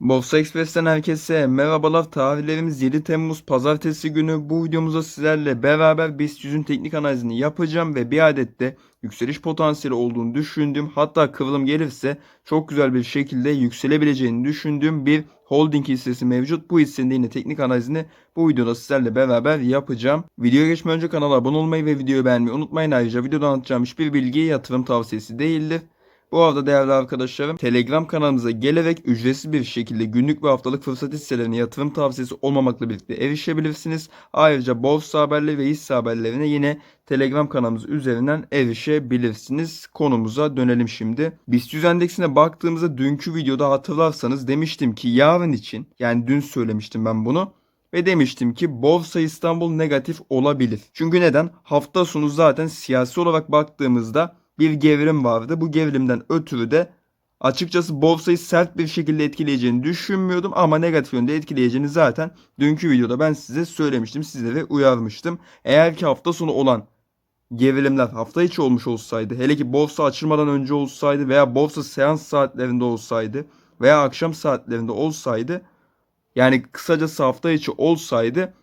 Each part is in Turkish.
Borsa Express'ten herkese merhabalar. Tarihlerimiz 7 Temmuz Pazartesi günü. Bu videomuzda sizlerle beraber BIST 100'ün teknik analizini yapacağım ve bir adet de yükseliş potansiyeli olduğunu düşündüğüm hatta kıvrım gelirse çok güzel bir şekilde yükselebileceğini düşündüğüm bir holding hissesi mevcut. Bu hissenin de yine teknik analizini bu videoda sizlerle beraber yapacağım. Videoya geçmeden önce kanala abone olmayı ve videoyu beğenmeyi unutmayın. Ayrıca videoda anlatacağım hiçbir bilgi yatırım tavsiyesi değildir. Bu arada değerli arkadaşlarım Telegram kanalımıza gelerek ücretsiz bir şekilde günlük ve haftalık fırsat hisselerine yatırım tavsiyesi olmamakla birlikte erişebilirsiniz. Ayrıca borsa haberleri ve hisse haberlerine yine Telegram kanalımız üzerinden erişebilirsiniz. Konumuza dönelim şimdi. BIST 100 endeksine baktığımızda dünkü videoda hatırlarsanız demiştim ki yarın için yani dün söylemiştim ben bunu ve demiştim ki Borsa İstanbul negatif olabilir. Çünkü neden? Hafta sonu zaten siyasi olarak baktığımızda bir gevrim vardı. Bu gevrimden ötürü de açıkçası borsayı sert bir şekilde etkileyeceğini düşünmüyordum ama negatif yönde etkileyeceğini zaten dünkü videoda ben size söylemiştim. Sizlere uyarmıştım. Eğer ki hafta sonu olan gerilimler hafta içi olmuş olsaydı, hele ki borsa açılmadan önce olsaydı veya borsa seans saatlerinde olsaydı veya akşam saatlerinde olsaydı yani kısacası hafta içi olsaydı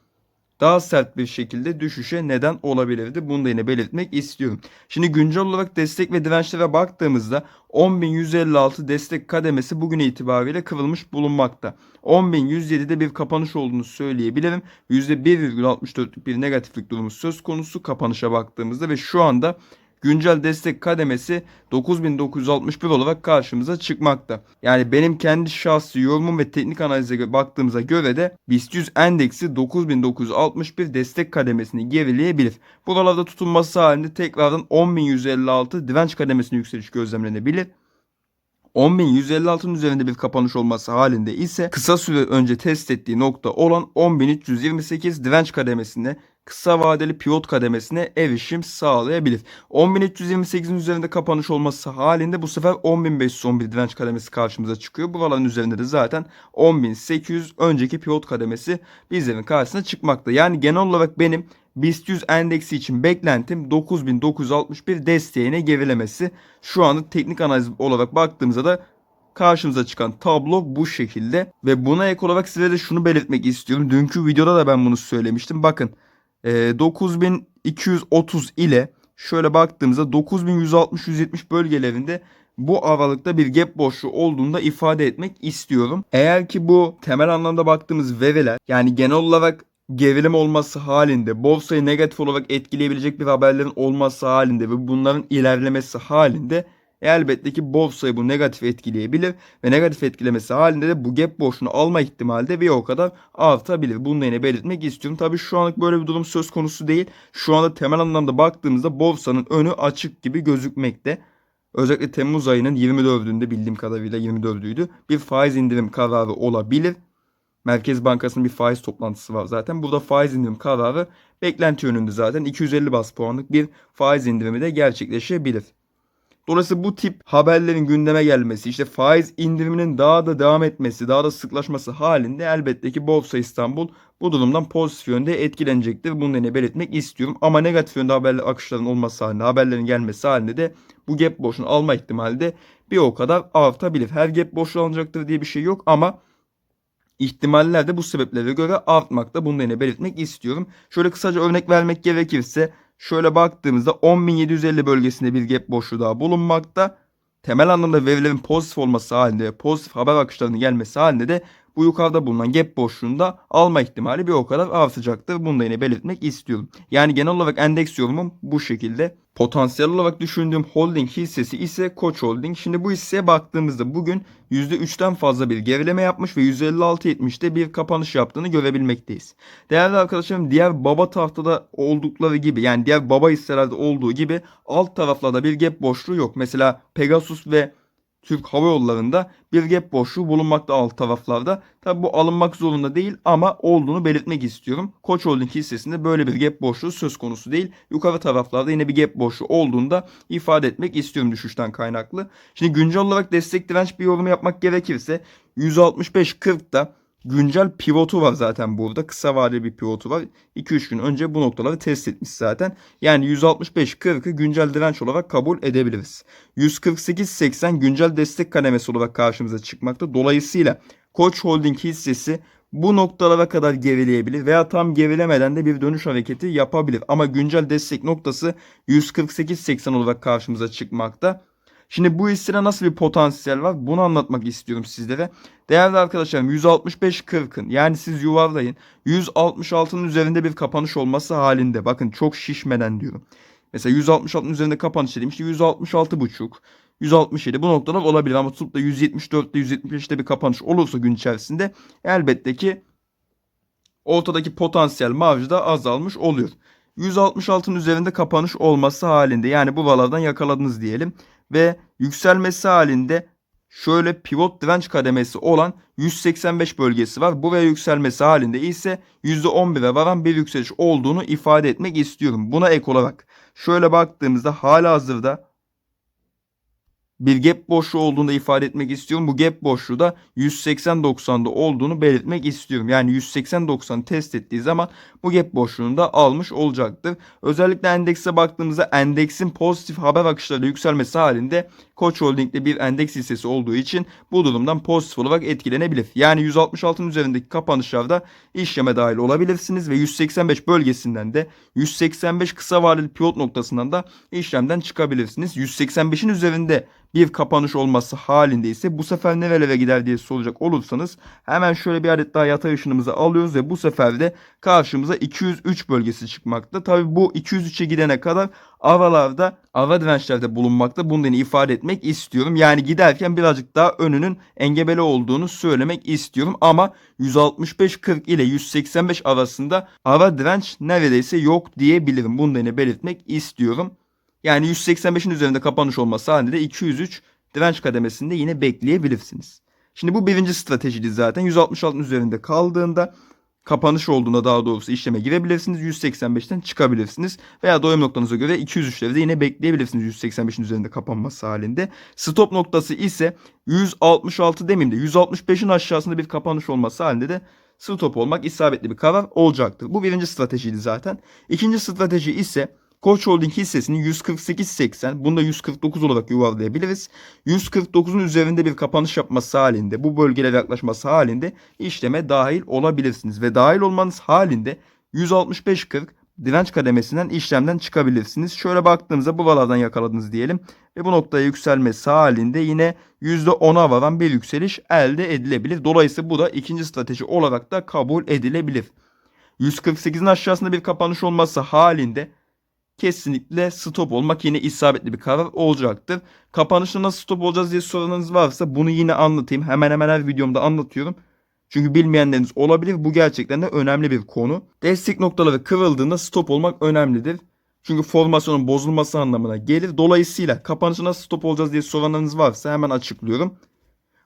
daha sert bir şekilde düşüşe neden olabilirdi. Bunu da yine belirtmek istiyorum. Şimdi güncel olarak destek ve dirençlere baktığımızda 10.156 destek kademesi bugün itibariyle kırılmış bulunmakta. 10.107'de bir kapanış olduğunu söyleyebilirim. %1,64'lük bir negatiflik durumu söz konusu kapanışa baktığımızda ve şu anda güncel destek kademesi 9961 olarak karşımıza çıkmakta. Yani benim kendi şahsi yorumum ve teknik analize baktığımıza göre de BIST 100 endeksi 9961 destek kademesini gerileyebilir. Buralarda tutunması halinde tekrardan 10156 direnç kademesine yükseliş gözlemlenebilir. 10.156'ın üzerinde bir kapanış olması halinde ise kısa süre önce test ettiği nokta olan 10.328 direnç kademesine kısa vadeli pivot kademesine erişim sağlayabilir. 10.328'in üzerinde kapanış olması halinde bu sefer 10.511 direnç kademesi karşımıza çıkıyor. Buraların üzerinde de zaten 10.800 önceki pivot kademesi bizlerin karşısına çıkmakta. Yani genel olarak benim BIST 100 endeksi için beklentim 9961 desteğine gerilemesi. Şu anda teknik analiz olarak baktığımızda da karşımıza çıkan tablo bu şekilde. Ve buna ek olarak size de şunu belirtmek istiyorum. Dünkü videoda da ben bunu söylemiştim. Bakın 9230 ile şöyle baktığımızda 9160-170 bölgelerinde bu aralıkta bir gap boşluğu olduğunu da ifade etmek istiyorum. Eğer ki bu temel anlamda baktığımız veriler yani genel olarak gerilim olması halinde, borsayı negatif olarak etkileyebilecek bir haberlerin olması halinde ve bunların ilerlemesi halinde elbette ki borsayı bu negatif etkileyebilir ve negatif etkilemesi halinde de bu gap boşluğunu alma ihtimali de bir o kadar artabilir. Bunu yine belirtmek istiyorum. Tabii şu anlık böyle bir durum söz konusu değil. Şu anda temel anlamda baktığımızda borsanın önü açık gibi gözükmekte. Özellikle Temmuz ayının 24'ünde bildiğim kadarıyla 24'üydü. Bir faiz indirim kararı olabilir. Merkez Bankası'nın bir faiz toplantısı var zaten. Burada faiz indirim kararı beklenti yönünde zaten 250 bas puanlık bir faiz indirimi de gerçekleşebilir. Dolayısıyla bu tip haberlerin gündeme gelmesi, işte faiz indiriminin daha da devam etmesi, daha da sıklaşması halinde elbette ki Borsa İstanbul bu durumdan pozitif yönde etkilenecektir. Bunu yine belirtmek istiyorum. Ama negatif yönde haberler akışların olması halinde, haberlerin gelmesi halinde de bu gap boşluğunu alma ihtimali de bir o kadar artabilir. Her gap boşluğu alınacaktır diye bir şey yok ama ihtimaller de bu sebeplere göre artmakta. Bunu da belirtmek istiyorum. Şöyle kısaca örnek vermek gerekirse şöyle baktığımızda 10.750 bölgesinde bir gap boşluğu daha bulunmakta. Temel anlamda verilerin pozitif olması halinde, pozitif haber akışlarının gelmesi halinde de bu yukarıda bulunan gap boşluğunda alma ihtimali bir o kadar artacaktır. Bunu da yine belirtmek istiyorum. Yani genel olarak endeks yorumum bu şekilde. Potansiyel olarak düşündüğüm holding hissesi ise Koç Holding. Şimdi bu hisseye baktığımızda bugün %3'ten fazla bir gerileme yapmış ve 156.70'te bir kapanış yaptığını görebilmekteyiz. Değerli arkadaşlarım diğer baba tahtada oldukları gibi yani diğer baba hisselerde olduğu gibi alt taraflarda bir gap boşluğu yok. Mesela Pegasus ve Türk Hava Yolları'nda bir gap boşluğu bulunmakta alt taraflarda. Tabi bu alınmak zorunda değil ama olduğunu belirtmek istiyorum. Koç Holding hissesinde böyle bir gap boşluğu söz konusu değil. Yukarı taraflarda yine bir gap boşluğu olduğunda ifade etmek istiyorum düşüşten kaynaklı. Şimdi güncel olarak destek direnç bir yorum yapmak gerekirse 165.40'da güncel pivotu var zaten burada. Kısa vadeli bir pivotu var. 2-3 gün önce bu noktaları test etmiş zaten. Yani 165-40'ı güncel direnç olarak kabul edebiliriz. 148-80 güncel destek kademesi olarak karşımıza çıkmakta. Dolayısıyla Koç Holding hissesi bu noktalara kadar gerileyebilir veya tam gerilemeden de bir dönüş hareketi yapabilir. Ama güncel destek noktası 148.80 olarak karşımıza çıkmakta. Şimdi bu hissede nasıl bir potansiyel var bunu anlatmak istiyorum sizlere. Değerli arkadaşlarım 165.40'ın yani siz yuvarlayın 166'nın üzerinde bir kapanış olması halinde bakın çok şişmeden diyorum. Mesela 166'nın üzerinde kapanış dediğim işte 166.5 167 bu noktalar olabilir ama tutup da 174'te 175'te bir kapanış olursa gün içerisinde elbette ki ortadaki potansiyel marj da azalmış oluyor. 166'nın üzerinde kapanış olması halinde yani bu valadan yakaladınız diyelim ve yükselmesi halinde şöyle pivot direnç kademesi olan 185 bölgesi var. Bu ve yükselmesi halinde ise %11'e varan bir yükseliş olduğunu ifade etmek istiyorum. Buna ek olarak şöyle baktığımızda hala hazırda bir gap boşluğu olduğunu da ifade etmek istiyorum. Bu gap boşluğu da 180-90'da olduğunu belirtmek istiyorum. Yani 180-90 test ettiği zaman bu gap boşluğunu da almış olacaktır. Özellikle endekse baktığımızda endeksin pozitif haber akışlarıyla yükselmesi halinde Koç Holding'de bir endeks hissesi olduğu için bu durumdan pozitif olarak etkilenebilir. Yani 166'ın üzerindeki kapanışlarda işleme dahil olabilirsiniz ve 185 bölgesinden de 185 kısa vadeli pivot noktasından da işlemden çıkabilirsiniz. 185'in üzerinde bir kapanış olması halinde ise bu sefer nerelere gider diye soracak olursanız hemen şöyle bir adet daha yatay ışınımızı alıyoruz ve bu sefer de karşımıza 203 bölgesi çıkmakta. Tabi bu 203'e gidene kadar aralarda ara dirençlerde bulunmakta. Bunu ifade etmek istiyorum. Yani giderken birazcık daha önünün engebeli olduğunu söylemek istiyorum. Ama 165-40 ile 185 arasında ara direnç neredeyse yok diyebilirim. Bunu belirtmek istiyorum. Yani 185'in üzerinde kapanış olması halinde 203 direnç kademesinde yine bekleyebilirsiniz. Şimdi bu birinci stratejiydi zaten. 166'ın üzerinde kaldığında kapanış olduğunda daha doğrusu işleme girebilirsiniz. 185'ten çıkabilirsiniz. Veya doyum noktanıza göre 203'leri de yine bekleyebilirsiniz 185'in üzerinde kapanması halinde. Stop noktası ise 166 demeyeyim de 165'in aşağısında bir kapanış olması halinde de stop olmak isabetli bir karar olacaktır. Bu birinci stratejiydi zaten. İkinci strateji ise Koç Holding hissesini 148.80 bunu da 149 olarak yuvarlayabiliriz. 149'un üzerinde bir kapanış yapması halinde bu bölgelere yaklaşması halinde işleme dahil olabilirsiniz. Ve dahil olmanız halinde 165.40 direnç kademesinden işlemden çıkabilirsiniz. Şöyle baktığımızda bu valadan yakaladınız diyelim. Ve bu noktaya yükselmesi halinde yine %10'a varan bir yükseliş elde edilebilir. Dolayısıyla bu da ikinci strateji olarak da kabul edilebilir. 148'in aşağısında bir kapanış olması halinde kesinlikle stop olmak yine isabetli bir karar olacaktır. Kapanışta nasıl stop olacağız diye soranız varsa bunu yine anlatayım. Hemen hemen her videomda anlatıyorum. Çünkü bilmeyenleriniz olabilir. Bu gerçekten de önemli bir konu. Destek noktaları kırıldığında stop olmak önemlidir. Çünkü formasyonun bozulması anlamına gelir. Dolayısıyla kapanışta nasıl stop olacağız diye soranlarınız varsa hemen açıklıyorum.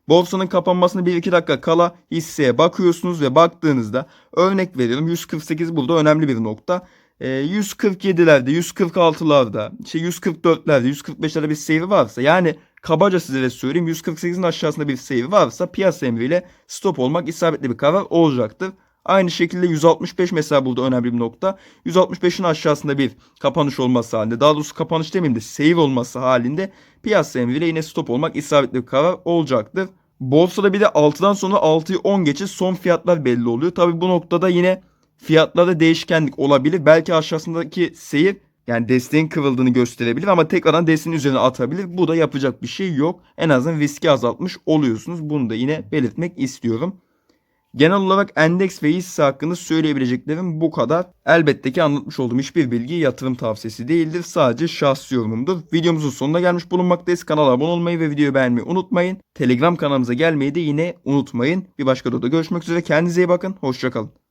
Borsanın kapanmasına 1-2 dakika kala hisseye bakıyorsunuz ve baktığınızda örnek veriyorum 148 burada önemli bir nokta. 147'lerde, 146'larda, işte 144'lerde, 145'lerde bir seyri varsa yani kabaca size söyleyeyim 148'in aşağısında bir seyri varsa piyasa emriyle stop olmak isabetli bir karar olacaktır. Aynı şekilde 165 mesela burada önemli bir nokta. 165'in aşağısında bir kapanış olması halinde daha doğrusu kapanış demeyeyim de seyir olması halinde piyasa emriyle yine stop olmak isabetli bir karar olacaktır. Borsada bir de 6'dan sonra 6'yı 10 geçe son fiyatlar belli oluyor. Tabi bu noktada yine fiyatlarda değişkenlik olabilir. Belki aşağısındaki seyir yani desteğin kıvrıldığını gösterebilir ama tekrardan desteğin üzerine atabilir. Bu da yapacak bir şey yok. En azından riski azaltmış oluyorsunuz. Bunu da yine belirtmek istiyorum. Genel olarak endeks ve hisse hakkında söyleyebileceklerim bu kadar. Elbette ki anlatmış olduğum hiçbir bilgi yatırım tavsiyesi değildir. Sadece şahsi yorumumdur. Videomuzun sonuna gelmiş bulunmaktayız. Kanala abone olmayı ve videoyu beğenmeyi unutmayın. Telegram kanalımıza gelmeyi de yine unutmayın. Bir başka videoda görüşmek üzere. Kendinize iyi bakın. Hoşçakalın.